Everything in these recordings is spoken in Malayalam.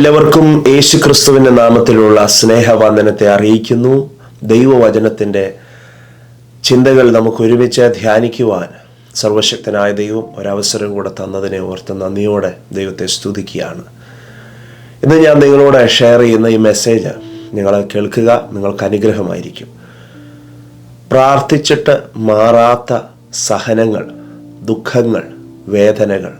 എല്ലാവർക്കും യേശു ക്രിസ്തുവിന്റെ നാമത്തിലുള്ള സ്നേഹവന്ദനത്തെ അറിയിക്കുന്നു. ദൈവവചനത്തിന്റെ ചിന്തകൾ നമുക്ക് ഒരുമിച്ച് ധ്യാനിക്കുവാൻ സർവശക്തനായ ദൈവം ഒരവസരം കൂടെ തന്നതിനെ ഓർത്ത് നന്ദിയോടെ ദൈവത്തെ സ്തുതിക്കുകയാണ്. ഇന്ന് ഞാൻ നിങ്ങളോട് ഷെയർ ചെയ്യുന്ന ഈ മെസ്സേജ് നിങ്ങൾ കേൾക്കുക നിങ്ങൾക്ക് അനുഗ്രഹമായിരിക്കും. പ്രാർത്ഥിച്ചിട്ട് മാറാത്ത സഹനങ്ങൾ ദുഃഖങ്ങൾ വേദനകൾ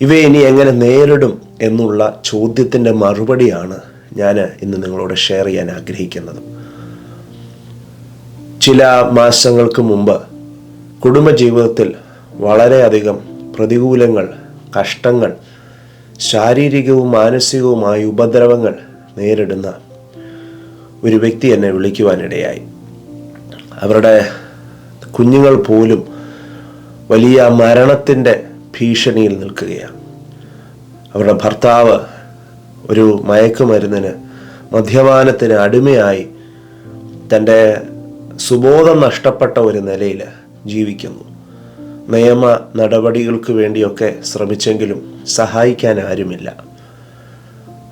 ഇവയെ ഇനി എങ്ങനെ നേരിടും എന്നുള്ള ചോദ്യത്തിന്റെ മറുപടിയാണ് ഞാൻ ഇന്ന് നിങ്ങളോട് ഷെയർ ചെയ്യാൻ ആഗ്രഹിക്കുന്നത്. ചില മാസങ്ങൾക്ക് മുമ്പ് കുടുംബജീവിതത്തിൽ വളരെയധികം പ്രതികൂലങ്ങൾ കഷ്ടങ്ങൾ ശാരീരികവും മാനസികവുമായ ഉപദ്രവങ്ങൾ നേരിടുന്ന ഒരു വ്യക്തി എന്നെ വിളിക്കുവാനിടയായി. അവരുടെ കുഞ്ഞുങ്ങൾ പോലും വലിയ മരണത്തിന്റെ ഭീഷണിയിൽ നിൽക്കുകയാണ്. അവരുടെ ഭർത്താവ് ഒരു മയക്കുമരുന്നിന് മദ്യപാനത്തിന് അടിമയായി തന്റെ സുബോധം നഷ്ടപ്പെട്ട ഒരു നിലയിൽ ജീവിക്കുന്നു. നിയമ നടപടികൾക്ക് വേണ്ടിയൊക്കെ ശ്രമിച്ചെങ്കിലും സഹായിക്കാൻ ആരുമില്ല.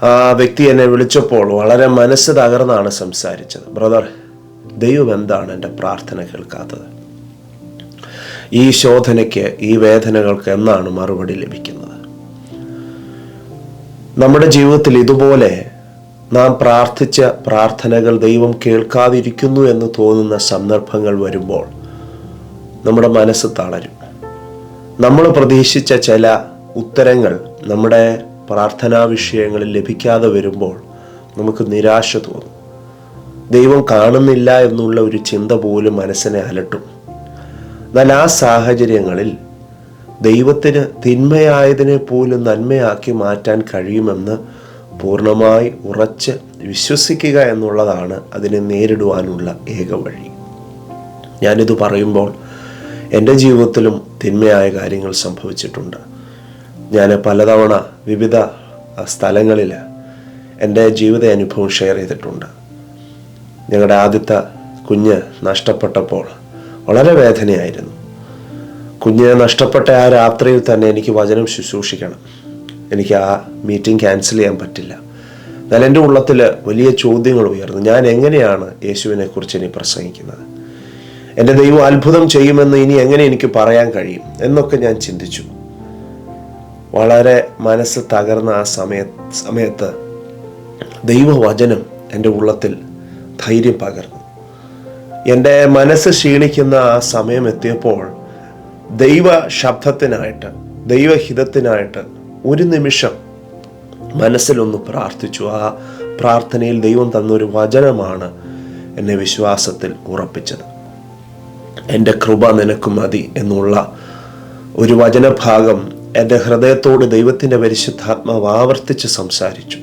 ആ വ്യക്തി എന്നെ വിളിച്ചപ്പോൾ വളരെ മനസ്സ് തകർന്നാണ് സംസാരിച്ചത്. ബ്രദർ ദൈവം എന്താണ് എന്റെ പ്രാർത്ഥന കേൾക്കാത്തത്? ഈ ശോധനയ്ക്ക് ഈ വേദനകൾക്ക് എന്നാണ് മറുപടി ലഭിക്കുന്നത്? നമ്മുടെ ജീവിതത്തിൽ ഇതുപോലെ നാം പ്രാർത്ഥിച്ച പ്രാർത്ഥനകൾ ദൈവം കേൾക്കാതിരിക്കുന്നു എന്ന് തോന്നുന്ന സന്ദർഭങ്ങൾ വരുമ്പോൾ നമ്മുടെ മനസ്സ് തളരും. നമ്മൾ പ്രതീക്ഷിച്ച ചില ഉത്തരങ്ങൾ നമ്മുടെ പ്രാർത്ഥനാ വിഷയങ്ങളിൽ ലഭിക്കാതെ വരുമ്പോൾ നമുക്ക് നിരാശ തോന്നും. ദൈവം കാണുന്നില്ല എന്നുള്ള ഒരു ചിന്ത പോലും മനസ്സിനെ അലട്ടും. എന്നാൽ ആ സാഹചര്യങ്ങളിൽ ദൈവത്തിന് തിന്മയായതിനെ പോലും നന്മയാക്കി മാറ്റാൻ കഴിയുമെന്ന് പൂർണമായി ഉറച്ച് വിശ്വസിക്കുക എന്നുള്ളതാണ് അതിനെ നേരിടുവാനുള്ള ഏക വഴി. ഞാനിത് പറയുമ്പോൾ എന്റെ ജീവിതത്തിലും തിന്മയായ കാര്യങ്ങൾ സംഭവിച്ചിട്ടുണ്ട്. ഞാൻ പലതവണ വിവിധ സ്ഥലങ്ങളിൽ എന്റെ ജീവിത അനുഭവം ഷെയർ ചെയ്തിട്ടുണ്ട്. ഞങ്ങളുടെ ആദ്യത്തെ കുഞ്ഞ് നഷ്ടപ്പെട്ടപ്പോൾ വളരെ വേദനയായിരുന്നു. കുഞ്ഞിനെ നഷ്ടപ്പെട്ട ആ രാത്രിയിൽ തന്നെ എനിക്ക് വചനം ശുശ്രൂഷിക്കണം. എനിക്ക് ആ മീറ്റിംഗ് ക്യാൻസൽ ചെയ്യാൻ പറ്റില്ല. എന്നാൽ എന്റെ ഉള്ളത്തിൽ വലിയ ചോദ്യങ്ങൾ ഉയർന്നു. ഞാൻ എങ്ങനെയാണ് യേശുവിനെക്കുറിച്ച് ഇനി പ്രസംഗിക്കുന്നത്? എന്റെ ദൈവം അത്ഭുതം ചെയ്യുമെന്ന് ഇനി എങ്ങനെ എനിക്ക് പറയാൻ കഴിയും? എന്നൊക്കെ ഞാൻ ചിന്തിച്ചു. വളരെ മനസ്സ് തകർന്ന ആ സമയ സമയത്ത് ദൈവവചനം എന്റെ ഉള്ളത്തിൽ ധൈര്യം പകർന്നു. എന്റെ മനസ്സ് ക്ഷീണിക്കുന്ന ആ സമയം എത്തിയപ്പോൾ ദൈവ ശബ്ദത്തിനായിട്ട് ദൈവഹിതത്തിനായിട്ട് ഒരു നിമിഷം മനസ്സിലൊന്ന് പ്രാർത്ഥിച്ചു. ആ പ്രാർത്ഥനയിൽ ദൈവം തന്നൊരു വചനമാണ് എന്നെ വിശ്വാസത്തിൽ ഉറപ്പിച്ചത്. എന്റെ കൃപ നിനക്ക് മതി എന്നുള്ള ഒരു വചനഭാഗം എന്റെ ഹൃദയത്തോട് ദൈവത്തിന്റെ പരിശുദ്ധാത്മാവ് ആവർത്തിച്ച് സംസാരിച്ചു.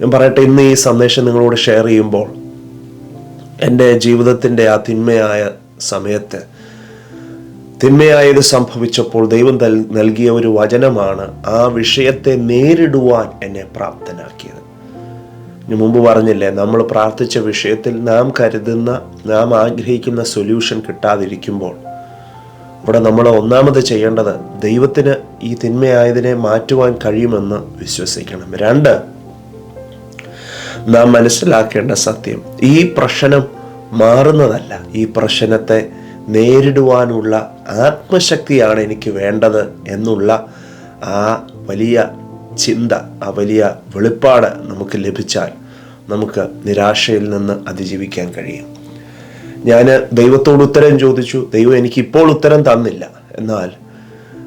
ഞാൻ പറയട്ടെ ഇന്ന് ഈ സന്ദേശം നിങ്ങളോട് ഷെയർ ചെയ്യുമ്പോൾ എന്റെ ജീവിതത്തിന്റെ ആ തിന്മയായ സമയത്ത് തിന്മയായത് സംഭവിച്ചപ്പോൾ ദൈവം നൽകിയ ഒരു വചനമാണ് ആ വിഷയത്തെ നേരിടുവാൻ എന്നെ പ്രാപ്തനാക്കിയത്. ഞാൻ മുമ്പ് പറഞ്ഞില്ലേ നമ്മൾ പ്രാർത്ഥിച്ച വിഷയത്തിൽ നാം കരുതുന്ന നാം ആഗ്രഹിക്കുന്ന സൊല്യൂഷൻ കിട്ടാതിരിക്കുമ്പോൾ ഇവിടെ നമ്മൾ ഒന്നാമത് ചെയ്യേണ്ടത് ദൈവത്തിന് ഈ തിന്മയായതിനെ മാറ്റുവാൻ കഴിയുമെന്ന് വിശ്വസിക്കണം. രണ്ട് നാം മനസ്സിലാക്കേണ്ട സത്യം ഈ പ്രശ്നം മാറുന്നതല്ല. ഈ പ്രശ്നത്തെ നേരിടുവാനുള്ള ആത്മശക്തിയാണ് എനിക്ക് വേണ്ടത് എന്നുള്ള ആ വലിയ ചിന്ത ആ വലിയ വെളിപ്പാട് നമുക്ക് ലഭിച്ചാൽ നമുക്ക് നിരാശയിൽ നിന്ന് അതിജീവിക്കാൻ കഴിയും. ഞാൻ ദൈവത്തോട് ഉത്തരം ചോദിച്ചു ദൈവം എനിക്ക് ഇപ്പോൾ ഉത്തരം തന്നില്ല. എന്നാൽ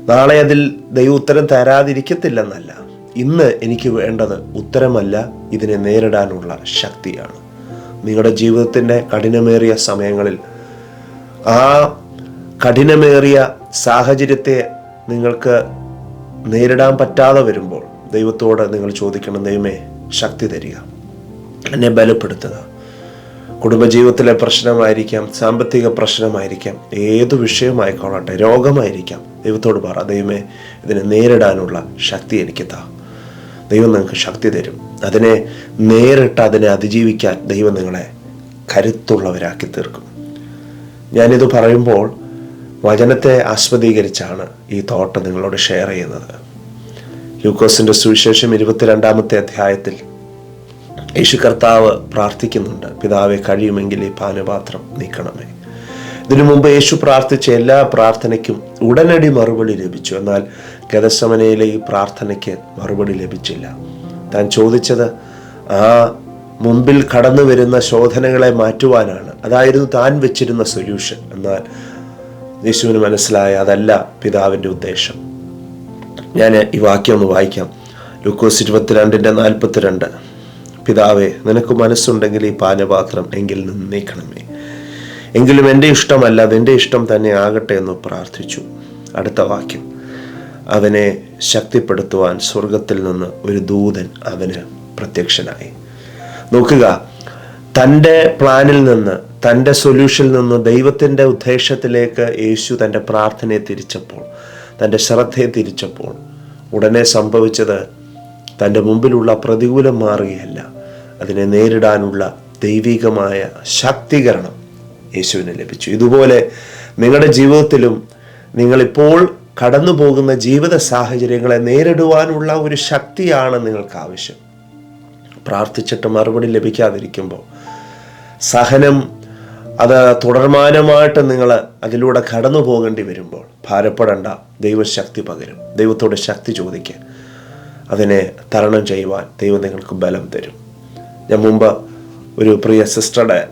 നാളെ അതിൽ ദൈവം ഉത്തരം തരാതിരിക്കത്തില്ലെന്നല്ല. ഇന്ന് എനിക്ക് വേണ്ടത് ഉത്തരമല്ല ഇതിനെ നേരിടാനുള്ള ശക്തിയാണ്. നിങ്ങളുടെ ജീവിതത്തിന്റെ കഠിനമേറിയ സമയങ്ങളിൽ ആ കഠിനമേറിയ സാഹചര്യത്തെ നിങ്ങൾക്ക് നേരിടാൻ പറ്റാതെ വരുമ്പോൾ ദൈവത്തോട് നിങ്ങൾ ചോദിക്കണം ദൈവമേ ശക്തി തരിക. എന്നെ ബലപ്പെടുത്തുക. കുടുംബജീവിതത്തിലെ പ്രശ്നമായിരിക്കാം സാമ്പത്തിക പ്രശ്നമായിരിക്കാം ഏതു വിഷയമായിക്കോളട്ടെ രോഗമായിരിക്കാം. ദൈവത്തോട് പറ ദൈവമേ ഇതിനെ നേരിടാനുള്ള ശക്തി എനിക്ക് താ. ദൈവം നിങ്ങൾക്ക് ശക്തി തരും. അതിനെ നേരിട്ട് അതിനെ അതിജീവിക്കാൻ ദൈവം നിങ്ങളെ കരുത്തുള്ളവരാക്കി തീർക്കും. ഞാനിത് പറയുമ്പോൾ വചനത്തെ ആസ്വദീകരിച്ചാണ് ഈ തോട്ട് നിങ്ങളോട് ഷെയർ ചെയ്യുന്നത്. ലൂക്കോസിന്റെ സുവിശേഷം ഇരുപത്തിരണ്ടാമത്തെ അധ്യായത്തിൽ യേശു കർത്താവ് പ്രാർത്ഥിക്കുന്നുണ്ട് പിതാവെ കഴിയുമെങ്കിൽ ഈ പാനപാത്രം നീക്കണമേ. ഇതിനു മുമ്പ് യേശു പ്രാർത്ഥിച്ച എല്ലാ പ്രാർത്ഥനയ്ക്കും ഉടനടി മറുപടി ലഭിച്ചു. എന്നാൽ ഗതസമനയിലെ ഈ പ്രാർത്ഥനയ്ക്ക് മറുപടി ലഭിച്ചില്ല. താൻ ചോദിച്ചത് ആ മുമ്പിൽ കടന്നു വരുന്ന ശോധനകളെ മാറ്റുവാനാണ്. അതായിരുന്നു താൻ വെച്ചിരുന്ന സൊല്യൂഷൻ എന്നാൽ യേശുവിന് മനസ്സിലായ അതല്ല പിതാവിന്റെ ഉദ്ദേശം. ഞാൻ ഈ വാക്യം ഒന്ന് വായിക്കാം. ലൂക്കോസ് ഇരുപത്തിരണ്ടിന്റെ നാൽപ്പത്തിരണ്ട്. പിതാവേ നിനക്ക് മനസ്സുണ്ടെങ്കിൽ ഈ പാനപാത്രം എങ്കിൽ നിന്ന് നീക്കണമേ. എങ്കിലും എന്റെ ഇഷ്ടമല്ല അതെന്റെ ഇഷ്ടം തന്നെ ആകട്ടെ എന്ന് പ്രാർത്ഥിച്ചു. അടുത്ത വാക്യം. അവനെ ശക്തിപ്പെടുത്തുവാൻ സ്വർഗത്തിൽ നിന്ന് ഒരു ദൂതൻ അവന് പ്രത്യക്ഷനായി. നോക്കുക തന്റെ പ്ലാനിൽ നിന്ന് തന്റെ സൊല്യൂഷനിൽ നിന്ന് ദൈവത്തിന്റെ ഉദ്ദേശത്തിലേക്ക് യേശു തന്റെ പ്രാർത്ഥനയെ തിരിച്ചപ്പോൾ തന്റെ ശ്രദ്ധയെ തിരിച്ചപ്പോൾ ഉടനെ സംഭവിച്ചത് തന്റെ മുമ്പിലുള്ള പ്രതികൂലം മാറുകയല്ല. അതിനെ നേരിടാനുള്ള ദൈവികമായ ശാക്തീകരണം യേശുവിന് ലഭിച്ചു. ഇതുപോലെ നിങ്ങളുടെ ജീവിതത്തിലും നിങ്ങളിപ്പോൾ കടന്നു പോകുന്ന ജീവിത സാഹചര്യങ്ങളെ നേരിടുവാനുള്ള ഒരു ശക്തിയാണ് നിങ്ങൾക്ക് ആവശ്യം. പ്രാർത്ഥിച്ചിട്ട് മറുപടി ലഭിക്കാതിരിക്കുമ്പോൾ സഹനം അത് തുടർമാനമായിട്ട് നിങ്ങൾ അതിലൂടെ കടന്നു പോകേണ്ടി വരുമ്പോൾ ഭാരപ്പെടേണ്ട ദൈവശക്തി പകരും. ദൈവത്തോട് ശക്തി ചോദിക്കുക. അതിനെ തരണം ചെയ്യുവാൻ ദൈവം നിങ്ങൾക്ക് ബലം തരും. ഞാൻ മുമ്പ് ഒരു പ്രിയ സിസ്റ്ററുടെ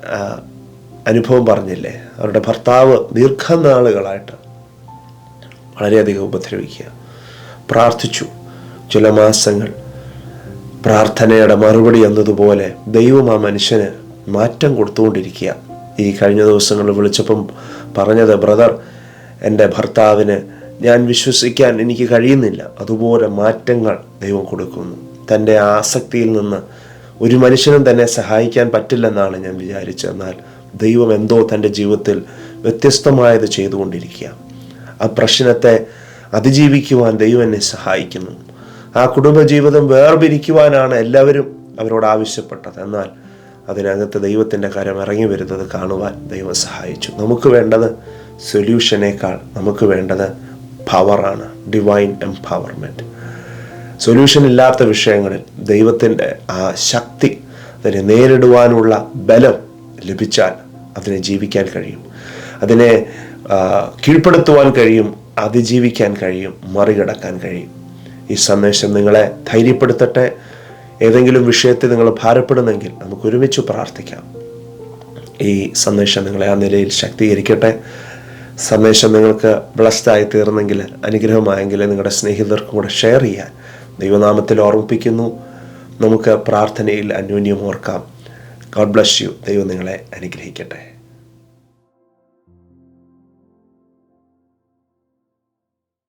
അനുഭവം പറഞ്ഞില്ലേ? അവരുടെ ഭർത്താവ് ദീർഘനാളുകളായിട്ട് വളരെയധികം ഉപദ്രവിക്കുക. പ്രാർത്ഥിച്ചു. ചില മാസങ്ങൾ പ്രാർത്ഥനയുടെ മറുപടി എന്നതുപോലെ ദൈവം ആ മനുഷ്യന് മാറ്റം കൊടുത്തുകൊണ്ടിരിക്കുക. ഈ കഴിഞ്ഞ ദിവസങ്ങളിൽ വിളിച്ചപ്പം പറഞ്ഞത് ബ്രദർ എന്റെ ഭർത്താവിന് ഞാൻ വിശ്വസിക്കാൻ എനിക്ക് കഴിയുന്നില്ല. അതുപോലെ മാറ്റങ്ങൾ ദൈവം കൊടുക്കുന്നു. തന്റെ ആസക്തിയിൽ നിന്ന് ഒരു മനുഷ്യനും തന്നെ സഹായിക്കാൻ പറ്റില്ലെന്നാണ് ഞാൻ വിചാരിച്ചത്. എന്നാൽ ദൈവം എന്തോ തന്റെ ജീവിതത്തിൽ വ്യത്യസ്തമായത് ചെയ്തുകൊണ്ടിരിക്കുക ആ പ്രശ്നത്തെ അതിജീവിക്കുവാൻ ദൈവം എന്നെ സഹായിക്കുന്നു. ആ കുടുംബജീവിതം വേർപിരിക്കുവാനാണ് എല്ലാവരും അവരോട് ആവശ്യപ്പെട്ടത്. എന്നാൽ അതിനകത്ത് ദൈവത്തിന്റെ കരം ഇറങ്ങി വരുന്നത് കാണുവാൻ ദൈവം സഹായിച്ചു. നമുക്ക് വേണ്ടത് സൊല്യൂഷനേക്കാൾ നമുക്ക് വേണ്ടത് പവറാണ് ഡിവൈൻ എംപവർമെന്റ് സൊല്യൂഷൻ ഇല്ലാത്ത വിഷയങ്ങളിൽ ദൈവത്തിന്റെ ആ ശക്തി അതിനെ നേരിടുവാനുള്ള ബലം ലഭിച്ചാൽ അതിനെ ജീവിക്കാൻ കഴിയും. അതിനെ കീഴ്പ്പെടുത്തുവാൻ കഴിയും അതിജീവിക്കാൻ കഴിയും മറികടക്കാൻ കഴിയും. ഈ സന്ദേശം നിങ്ങളെ ധൈര്യപ്പെടുത്തട്ടെ. ഏതെങ്കിലും വിഷയത്തിൽ നിങ്ങൾ ഭാരപ്പെടുന്നെങ്കിൽ നമുക്ക് ഒരുമിച്ച് പ്രാർത്ഥിക്കാം. ഈ സന്ദേശം നിങ്ങളെ ആ നിലയിൽ ശക്തീകരിക്കട്ടെ. സന്ദേശം നിങ്ങൾക്ക് ബ്ലസ്ഡ് ബ്ലസ്ഡായി തീർന്നെങ്കിൽ അനുഗ്രഹമായെങ്കിൽ നിങ്ങളുടെ സ്നേഹിതർക്കും കൂടെ ഷെയർ ചെയ്യാൻ ദൈവനാമത്തിൽ ഓർമ്മിപ്പിക്കുന്നു. നമുക്ക് പ്രാർത്ഥനയിൽ അന്യോന്യം ഓർക്കാം. ഗോഡ് ബ്ലസ് യു ദൈവം നിങ്ങളെ അനുഗ്രഹിക്കട്ടെ.